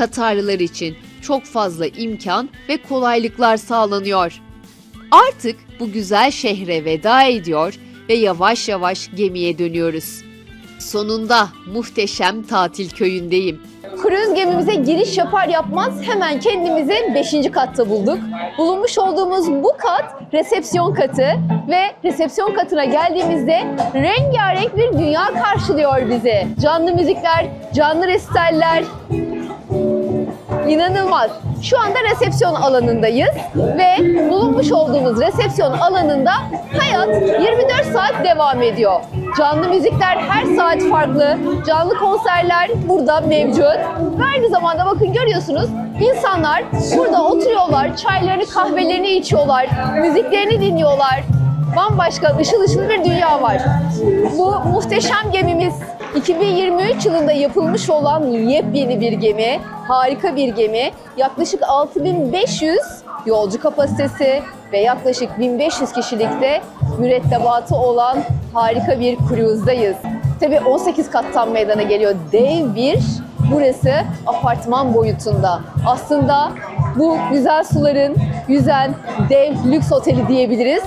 Katarlılar için çok fazla imkan ve kolaylıklar sağlanıyor. Artık bu güzel şehre veda ediyor ve yavaş yavaş gemiye dönüyoruz. Sonunda muhteşem tatil köyündeyim. Kruz gemimize giriş yapar yapmaz hemen kendimizi 5. katta bulduk. Bulunmuş olduğumuz bu kat resepsiyon katı ve resepsiyon katına geldiğimizde rengarenk bir dünya karşılıyor bizi. Canlı müzikler, canlı resitaller, İnanılmaz. Şu anda resepsiyon alanındayız ve bulunmuş olduğumuz resepsiyon alanında hayat 24 saat devam ediyor. Canlı müzikler her saat farklı, canlı konserler burada mevcut. Ve aynı zamanda bakın görüyorsunuz insanlar burada oturuyorlar, çaylarını kahvelerini içiyorlar, müziklerini dinliyorlar. Bambaşka ışıl ışıl bir dünya var. Bu muhteşem gemimiz 2023 yılında yapılmış olan yepyeni bir gemi, harika bir gemi. Yaklaşık 6500 yolcu kapasitesi ve yaklaşık 1500 kişilikte mürettebatı olan harika bir cruise'dayız. Tabii 18 kattan meydana geliyor dev bir burası apartman boyutunda. Aslında bu güzel suların yüzen dev lüks oteli diyebiliriz.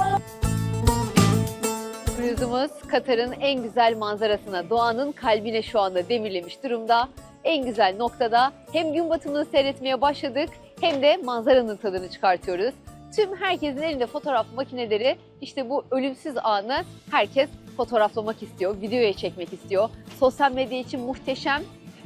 Cruise'umuz Katar'ın en güzel manzarasına, doğanın kalbine şu anda demirlemiş durumda. En güzel noktada hem gün batımını seyretmeye başladık hem de manzaranın tadını çıkartıyoruz. Tüm herkesin elinde fotoğraf makineleri işte bu ölümsüz anı herkes fotoğraflamak istiyor, videoya çekmek istiyor. Sosyal medya için muhteşem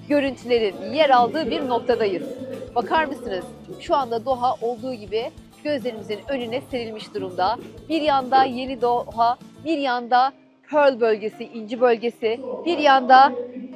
görüntülerin yer aldığı bir noktadayız. Bakar mısınız? Şu anda Doha olduğu gibi gözlerimizin önüne serilmiş durumda. Bir yanda Yeni Doha, bir yanda Pearl bölgesi, İnci bölgesi, bir yanda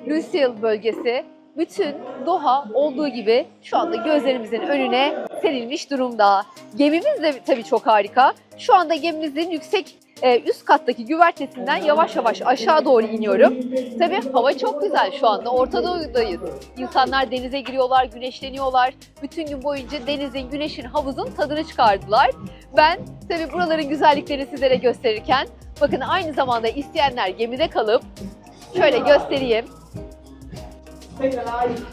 Lusail bölgesi. Bütün Doha olduğu gibi şu anda gözlerimizin önüne serilmiş durumda. Gemimiz de tabii çok harika. Şu anda gemimizin yüksek e, üst kattaki güvertesinden yavaş yavaş aşağı doğru iniyorum. Tabii hava çok güzel şu anda. Orta Doğu'dayız. İnsanlar denize giriyorlar, güneşleniyorlar. Bütün gün boyunca denizin, güneşin, havuzun tadını çıkardılar. Ben tabii buraların güzelliklerini sizlere gösterirken bakın aynı zamanda isteyenler gemide kalıp şöyle göstereyim.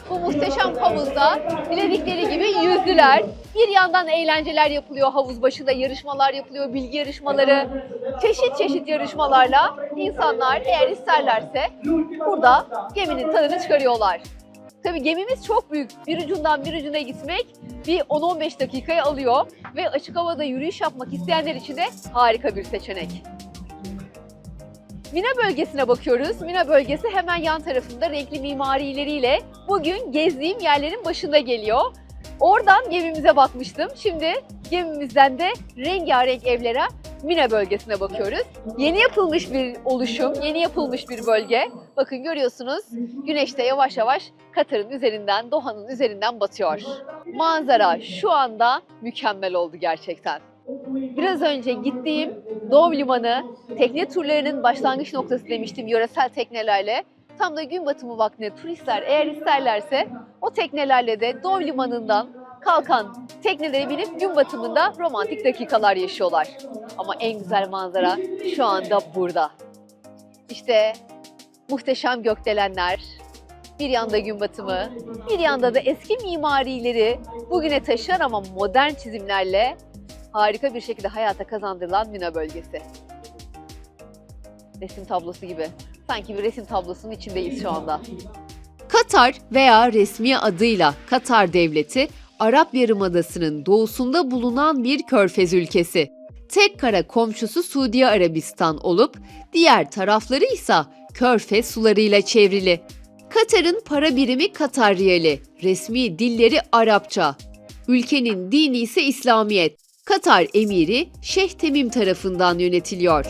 Bu muhteşem havuzda diledikleri gibi yüzdüler. Bir yandan eğlenceler yapılıyor, havuz başında yarışmalar yapılıyor, bilgi yarışmaları, çeşit çeşit yarışmalarla insanlar eğer isterlerse burada geminin tadını çıkarıyorlar. Tabii gemimiz çok büyük. Bir ucundan bir ucuna gitmek bir 10-15 dakikayı alıyor ve açık havada yürüyüş yapmak isteyenler için de harika bir seçenek. Mina bölgesine bakıyoruz. Mina bölgesi hemen yan tarafında renkli mimarileriyle bugün gezdiğim yerlerin başında geliyor. Oradan gemimize bakmıştım. Şimdi gemimizden de rengarenk evlere Mina bölgesine bakıyoruz. Yeni yapılmış bir oluşum, yeni yapılmış bir bölge. Bakın görüyorsunuz güneş de yavaş yavaş Katar'ın üzerinden, Doha'nın üzerinden batıyor. Manzara şu anda mükemmel oldu gerçekten. Biraz önce gittiğim Dov Limanı tekne turlarının başlangıç noktası demiştim yöresel teknelerle. Tam da gün batımı vaktinde turistler eğer isterlerse o teknelerle de Dov Limanı'ndan kalkan teknelere binip gün batımında romantik dakikalar yaşıyorlar. Ama en güzel manzara şu anda burada. İşte muhteşem gökdelenler, bir yanda gün batımı, bir yanda da eski mimarileri bugüne taşıyan ama modern çizimlerle harika bir şekilde hayata kazandırılan Mina bölgesi. Resim tablosu gibi. Sanki bir resim tablosunun içindeyiz şu anda. Katar veya resmi adıyla Katar Devleti, Arap Yarımadası'nın doğusunda bulunan bir körfez ülkesi. Tek kara komşusu Suudi Arabistan olup diğer tarafları ise körfez sularıyla çevrili. Katar'ın para birimi Katar riyali, resmi dilleri Arapça. Ülkenin dini ise İslamiyet. Katar emiri Şeyh Temim tarafından yönetiliyor.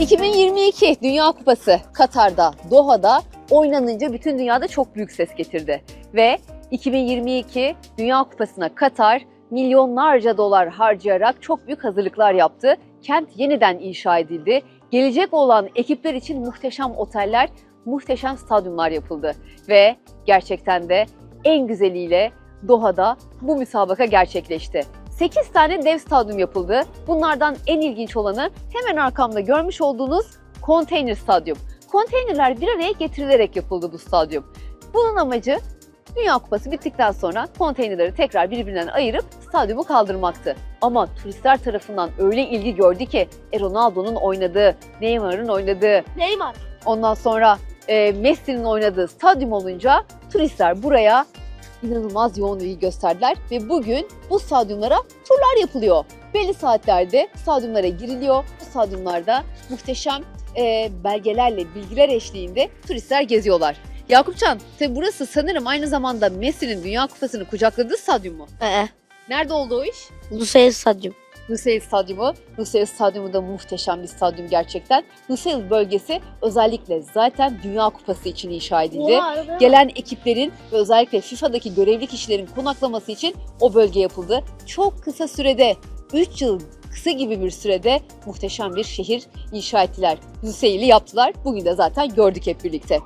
...2022 Dünya Kupası Katar'da, Doha'da oynanınca bütün dünyada çok büyük ses getirdi. Ve 2022 Dünya Kupası'na Katar milyonlarca dolar harcayarak çok büyük hazırlıklar yaptı. Kent yeniden inşa edildi. Gelecek olan ekipler için muhteşem oteller, muhteşem stadyumlar yapıldı. Ve gerçekten de en güzeliyle Doha'da bu müsabaka gerçekleşti. 8 tane dev stadyum yapıldı. Bunlardan en ilginç olanı hemen arkamda görmüş olduğunuz konteyner stadyum. Konteynerler bir araya getirilerek yapıldı bu stadyum. Bunun amacı Dünya Kupası bittikten sonra konteynerleri tekrar birbirinden ayırıp stadyumu kaldırmaktı. Ama turistler tarafından öyle ilgi gördü ki e, Ronaldo'nun oynadığı, Neymar'ın oynadığı, Neymar. ondan sonra e, Messi'nin oynadığı stadyum olunca turistler buraya inanılmaz yoğun ilgi gösterdiler ve bugün bu stadyumlara turlar yapılıyor. Belli saatlerde stadyumlara giriliyor. Bu stadyumlarda muhteşem e, belgelerle, bilgiler eşliğinde turistler geziyorlar. Yakupcan, tabi burası sanırım aynı zamanda Messi'nin Dünya Kupası'nı kucakladığı stadyum mu? Ee, Nerede oldu o iş? Lusail Stadyum. Lusail Stadyumu. Lusail Stadyumu da muhteşem bir stadyum gerçekten. Lusail bölgesi özellikle zaten Dünya Kupası için inşa edildi. Gelen ekiplerin ve özellikle FIFA'daki görevli kişilerin konaklaması için o bölge yapıldı. Çok kısa sürede, 3 yıl kısa gibi bir sürede muhteşem bir şehir inşa ettiler. Lusail'i yaptılar. Bugün de zaten gördük hep birlikte.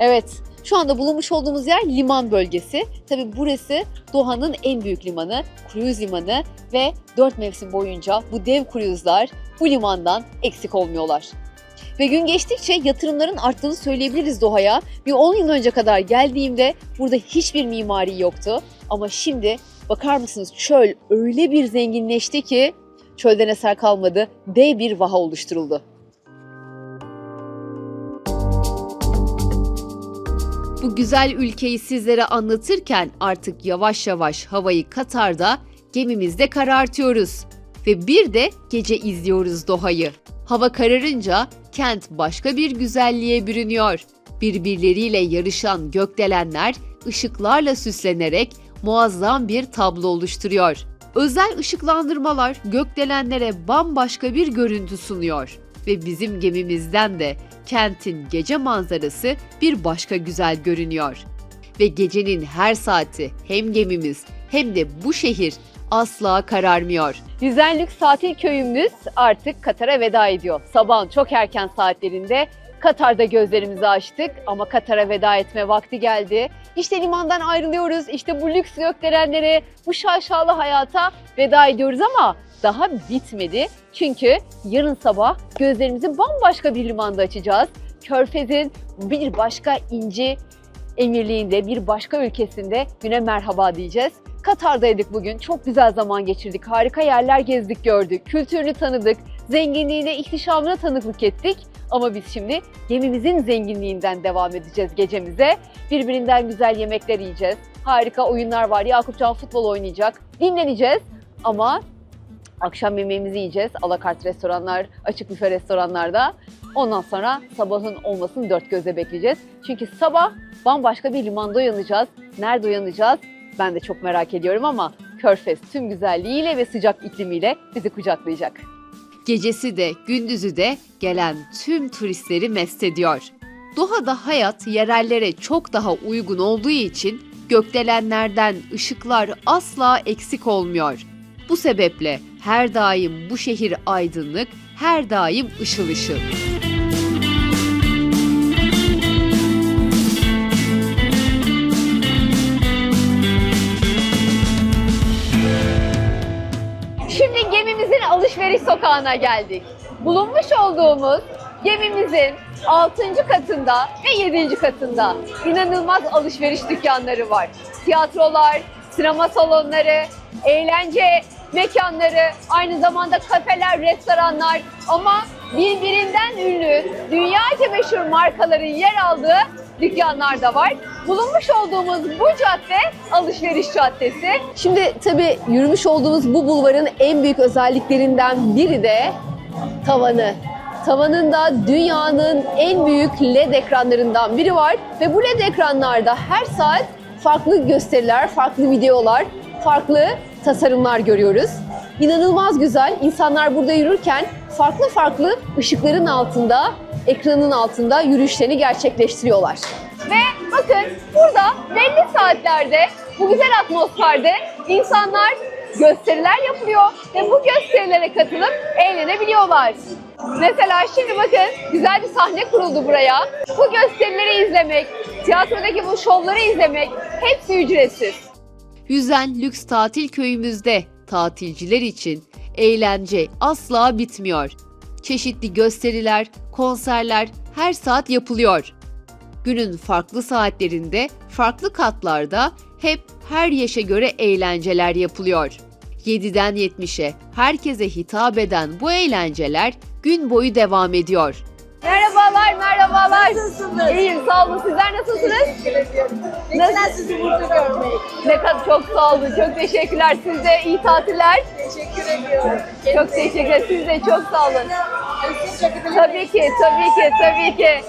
Evet, şu anda bulunmuş olduğumuz yer liman bölgesi. Tabii burası Doha'nın en büyük limanı, kruz limanı ve 4 mevsim boyunca bu dev kruzlar bu limandan eksik olmuyorlar. Ve gün geçtikçe yatırımların arttığını söyleyebiliriz Doha'ya. Bir 10 yıl önce kadar geldiğimde burada hiçbir mimari yoktu. Ama şimdi bakar mısınız çöl öyle bir zenginleşti ki çölden eser kalmadı. Dev bir vaha oluşturuldu. Bu güzel ülkeyi sizlere anlatırken artık yavaş yavaş havayı Katar'da gemimizde karartıyoruz. Ve bir de gece izliyoruz Doha'yı. Hava kararınca kent başka bir güzelliğe bürünüyor. Birbirleriyle yarışan gökdelenler ışıklarla süslenerek muazzam bir tablo oluşturuyor. Özel ışıklandırmalar gökdelenlere bambaşka bir görüntü sunuyor ve bizim gemimizden de kentin gece manzarası bir başka güzel görünüyor. Ve gecenin her saati hem gemimiz hem de bu şehir asla kararmıyor. Yüzen Lüks tatil köyümüz artık Katar'a veda ediyor. Sabahın çok erken saatlerinde Katar'da gözlerimizi açtık ama Katar'a veda etme vakti geldi. İşte limandan ayrılıyoruz, işte bu lüks gökdelenlere, bu şaşalı hayata veda ediyoruz ama daha bitmedi. Çünkü yarın sabah gözlerimizi bambaşka bir limanda açacağız. Körfez'in bir başka inci emirliğinde, bir başka ülkesinde güne merhaba diyeceğiz. Katar'daydık bugün. Çok güzel zaman geçirdik. Harika yerler gezdik, gördük. Kültürünü tanıdık. Zenginliğine, ihtişamına tanıklık ettik. Ama biz şimdi gemimizin zenginliğinden devam edeceğiz gecemize. Birbirinden güzel yemekler yiyeceğiz. Harika oyunlar var. Yakupcan futbol oynayacak. Dinleneceğiz. Ama akşam yemeğimizi yiyeceğiz. Alakart restoranlar, açık büfe restoranlarda. Ondan sonra sabahın olmasını dört gözle bekleyeceğiz. Çünkü sabah bambaşka bir limanda uyanacağız. Nerede uyanacağız? Ben de çok merak ediyorum ama Körfez tüm güzelliğiyle ve sıcak iklimiyle bizi kucaklayacak. Gecesi de gündüzü de gelen tüm turistleri mest ediyor. Doha'da hayat yerellere çok daha uygun olduğu için gökdelenlerden ışıklar asla eksik olmuyor. Bu sebeple her daim bu şehir aydınlık, her daim ışıl ışıl. Şimdi gemimizin alışveriş sokağına geldik. Bulunmuş olduğumuz gemimizin 6. katında ve 7. katında inanılmaz alışveriş dükkanları var. Tiyatrolar, sinema salonları, eğlence mekanları, aynı zamanda kafeler, restoranlar ama birbirinden ünlü, dünyaca meşhur markaların yer aldığı dükkanlar da var. Bulunmuş olduğumuz bu cadde alışveriş caddesi. Şimdi tabii yürümüş olduğumuz bu bulvarın en büyük özelliklerinden biri de tavanı. Tavanında dünyanın en büyük LED ekranlarından biri var ve bu LED ekranlarda her saat farklı gösteriler, farklı videolar, farklı tasarımlar görüyoruz. İnanılmaz güzel. İnsanlar burada yürürken farklı farklı ışıkların altında, ekranın altında yürüyüşlerini gerçekleştiriyorlar. Ve bakın burada belli saatlerde, bu güzel atmosferde insanlar gösteriler yapıyor ve bu gösterilere katılıp eğlenebiliyorlar. Mesela şimdi bakın güzel bir sahne kuruldu buraya. Bu gösterileri izlemek, tiyatrodaki bu şovları izlemek hepsi ücretsiz. Yüzen lüks tatil köyümüzde tatilciler için eğlence asla bitmiyor. Çeşitli gösteriler, konserler, her saat yapılıyor. Günün farklı saatlerinde, farklı katlarda hep her yaşa göre eğlenceler yapılıyor. 7'den 70'e herkese hitap eden bu eğlenceler gün boyu devam ediyor. Merhabalar, merhabalar. Nasılsınız? İyiyim, sağ olun. Sizler nasılsınız? Güzel sizi burada görmek. Ne kadar çok sağ olun, çok teşekkürler. Size iyi tatiller. Teşekkür ediyorum. Çok teşekkürler. Siz de çok sağ olun. Siz Tabii ki, tabii ki, tabii ki.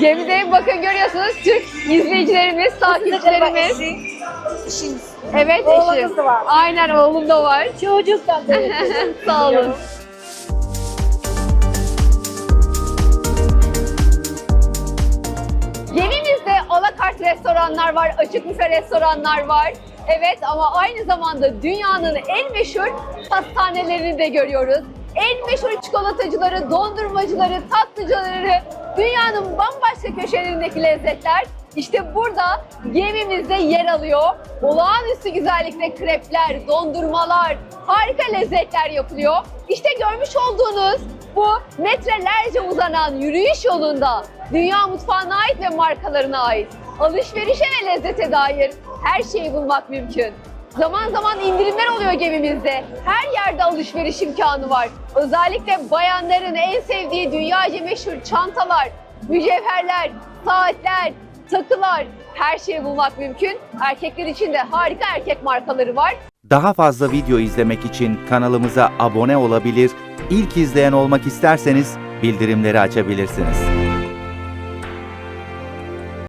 Gemideyim bakın görüyorsunuz Türk izleyicilerimiz, takipçilerimiz. Evet Oğlunuz eşim. da var. Aynen oğlum da var. Çocuktan da Sağ olun. Restoranlar var, açık büfe restoranlar var. Evet ama aynı zamanda dünyanın en meşhur pastanelerini de görüyoruz. En meşhur çikolatacıları, dondurmacıları, tatlıcıları, dünyanın bambaşka köşelerindeki lezzetler işte burada gemimizde yer alıyor. Olağanüstü güzellikte krepler, dondurmalar, harika lezzetler yapılıyor. İşte görmüş olduğunuz bu metrelerce uzanan yürüyüş yolunda dünya mutfağına ait ve markalarına ait alışverişe ve lezzete dair her şeyi bulmak mümkün. Zaman zaman indirimler oluyor gemimizde. Her yerde alışveriş imkanı var. Özellikle bayanların en sevdiği dünyaca meşhur çantalar, mücevherler, saatler, takılar her şeyi bulmak mümkün. Erkekler için de harika erkek markaları var. Daha fazla video izlemek için kanalımıza abone olabilir, ilk izleyen olmak isterseniz bildirimleri açabilirsiniz.